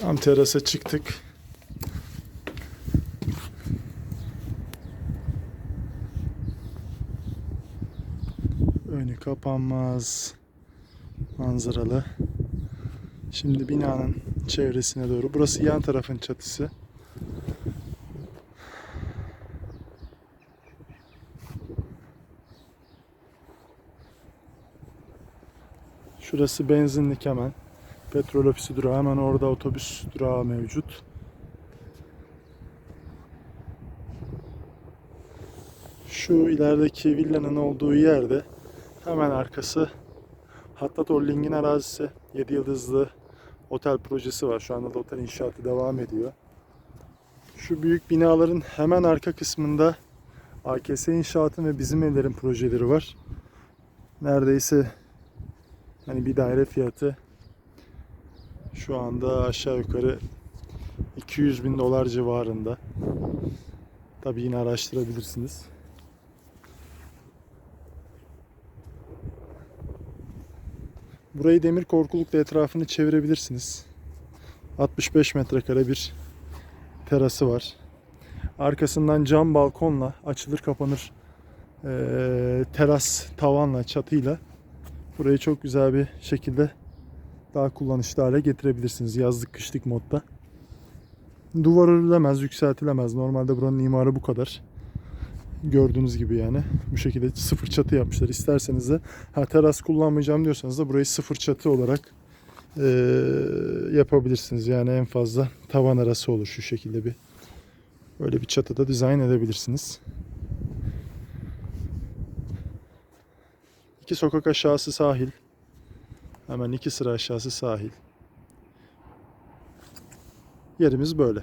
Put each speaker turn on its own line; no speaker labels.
Tam terasa çıktık. Önü kapanmaz. Manzaralı. Şimdi binanın çevresine doğru. Burası yan tarafın çatısı. Şurası benzinlik hemen. Petrol ofisi durağı hemen orada otobüs durağı mevcut. Şu ilerideki villanın olduğu yerde hemen arkası Hattat Holding'in arazisi. 7 yıldızlı otel projesi var. Şu anda da otel inşaatı devam ediyor. Şu büyük binaların hemen arka kısmında AKS inşaatın ve bizim evlerin projeleri var. Neredeyse hani bir daire fiyatı şu anda aşağı yukarı 200 bin dolar civarında. Tabii yine araştırabilirsiniz. Burayı demir korkulukla etrafını çevirebilirsiniz. 65 metrekare bir terası var. Arkasından cam balkonla açılır kapanır eee, teras tavanla çatıyla burayı çok güzel bir şekilde daha kullanışlı hale getirebilirsiniz yazlık kışlık modda. Duvar örülemez, yükseltilemez. Normalde buranın imarı bu kadar. Gördüğünüz gibi yani. Bu şekilde sıfır çatı yapmışlar. İsterseniz de ha, teras kullanmayacağım diyorsanız da burayı sıfır çatı olarak eee, yapabilirsiniz. Yani en fazla tavan arası olur şu şekilde bir. Böyle bir çatıda dizayn edebilirsiniz. İki sokak aşağısı sahil. Hemen iki sıra aşağısı sahil. Yerimiz böyle.